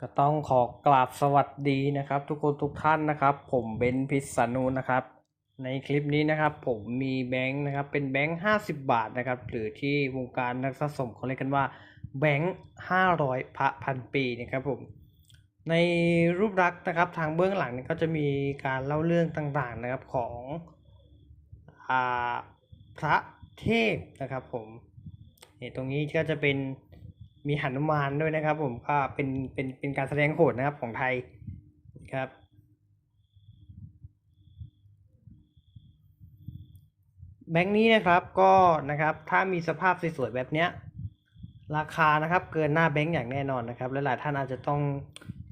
ก็ต้องขอกราบสวัสดีนะครับ ทุกคนทุกท่านนะครับ ผมเบนพิษสนุนะครับ ในคลิปนี้นะครับ ผมมีแบงค์นะครับเป็นแบงค์ห้าสิบบาทนะครับ หรือที่วงการนักสะสมเขาเรียกกันว่าแบงค์ห้าร้อยพระพันปีนะครับผมในรูปลักษณ์นะครับทางเบื้องหลังเนี่ยก็จะมีการเล่าเรื่องต่างๆนะครับของอพระเทพนะครับผมเนี่ยตรงนี้ก็จะเป็น มีหันุมานด้วยนะครับ ผมก็เป็นเป็นเป็นการแสดงโขนนะครับของไทยครับ แบงค์นี้นะครับก็นะครับถ้ามีสภาพสวยๆแบบเนี้ย ราคานะครับเกินหน้าแบงค์อย่างแน่นอนนะครับและหลายท่านอาจจะต้อง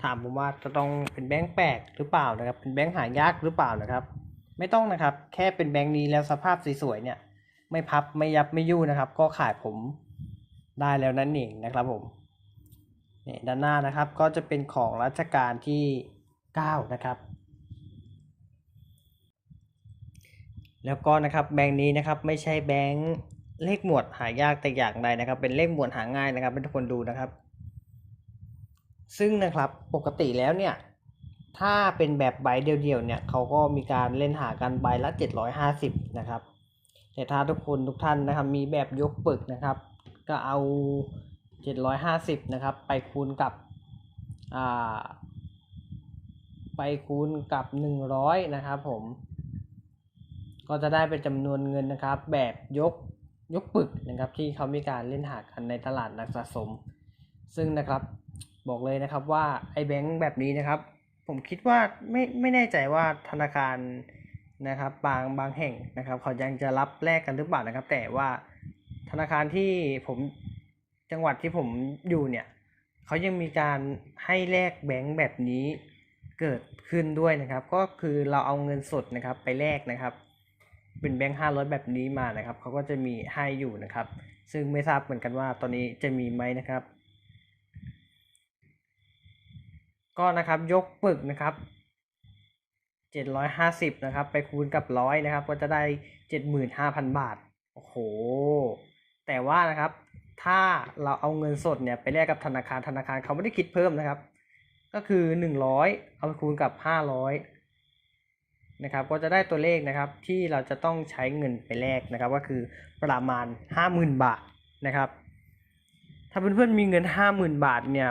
ถามผมว่าจะต้องเป็นแบงค์แปลกหรือเปล่านะครับ เป็นแบงค์หายากหรือเปล่านะครับ ไม่ต้องนะครับ แค่เป็นแบงค์นี้แล้วสภาพสวยๆเนี่ย ไม่พับไม่ยับไม่ยุ่นะครับ ก็ขายผม ได้แล้วนั่นเองนะครับผมเนี่ยด้านหน้านะครับก็จะเป็นของรัชกาลที่ 9 นะครับ แล้วก็นะครับแบงค์นี้นะครับไม่ใช่แบงค์เลขหมวดหายากแต่อย่างใดนะครับ เป็นเลขหมวดหาง่ายนะครับเป็นทุกคนดูนะครับ ซึ่งนะครับปกติแล้วเนี่ยถ้าเป็นแบบใบเดียวๆเนี่ยเขาก็มีการเล่นหากันใบละ 750 นะครับ แต่ถ้าทุกคนทุกท่านนะครับมีแบบยกปึกนะครับ ก็เอา 750 นะครับ ไปคูณกับอ่าไปคูณกับ 100 นะครับผม ก็จะได้เป็นจำนวนเงินนะครับ แบบยกยกปึกนะครับที่เขามีการเล่นหากันในตลาดนักสะสม ซึ่งนะครับบอกเลยนะครับว่าไอ้แบงค์แบบนี้นะครับ ผมคิดว่าไม่ไม่แน่ใจว่าธนาคารนะครับบางบางแห่งนะครับ เขายังจะรับแลกกันหรือเปล่านะครับ แต่ว่า ธนาคารที่ผมจังหวัดที่ผมอยู่เนี่ยเขายังมีการให้แลกแบงค์แบบนี้เกิดขึ้นด้วยนะครับ ก็คือเราเอาเงินสดนะครับไปแลกนะครับ เป็นแบงค์ห้าร้อยแบบนี้มานะครับเขาก็จะมีให้อยู่นะครับ ซึ่งไม่ทราบเหมือนกันว่าตอนนี้จะมีไหมนะครับ ก็นะครับยกปึกนะครับเจ็ดร้อยห้าสิบนะครับ ไปคูณกับร้อยนะครับ ก็จะได้เจ็ดหมื่นห้าพันบาท โอ้โห แต่ว่านะครับถ้าเราเอาเงินสดเนี่ยไปแลกกับธนาคารธนาคารเขาไม่ได้คิดเพิ่มนะครับ ก็คือหนึ่งร้อยเอาไปคูณกับห้าร้อยนะครับก็จะได้ตัวเลขนะครับที่เราจะต้องใช้เงินไปแลกนะครับ ก็คือประมาณห้าหมื่นบาทนะครับ ถ้าเพื่อนๆมีเงินห้าหมื่นบาทเนี่ย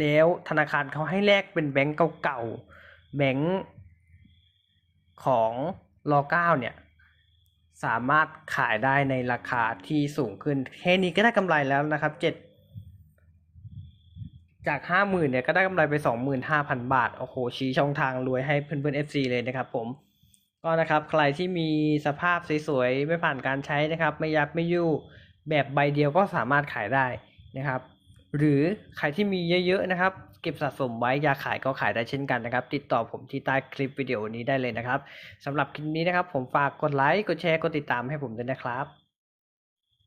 แล้วธนาคารเขาให้แลกเป็นแบงก์เก่าๆแบงก์ของรอเก้าเนี่ย สามารถขายได้ในราคาที่สูงขึ้นแค่นี้ก็ได้กำไรแล้วนะครับเจ็ดจากห้าหมื่นเนี่ยก็ได้กำไรไปสองหมื่นห้าพันบาท โอ้โห ชี้ช่องทางรวยให้เพื่อนๆ FC เลยนะครับผมก็นะครับใครที่มีสภาพสวยๆ ไม่ผ่านการใช้นะครับ ไม่ยับไม่ยู่แบบใบเดียวก็สามารถขายได้นะครับ หรือใครที่มีเยอะๆนะครับ เก็บสะสมไว้อยากขายก็ขายได้เช่นกันนะครับ ติดต่อผมที่ใต้คลิปวิดีโอนี้ได้เลยนะครับสำหรับคลิปนี้นะครับ ผมฝากกดไลค์กดแชร์กดติดตามให้ผมด้วยนะครับ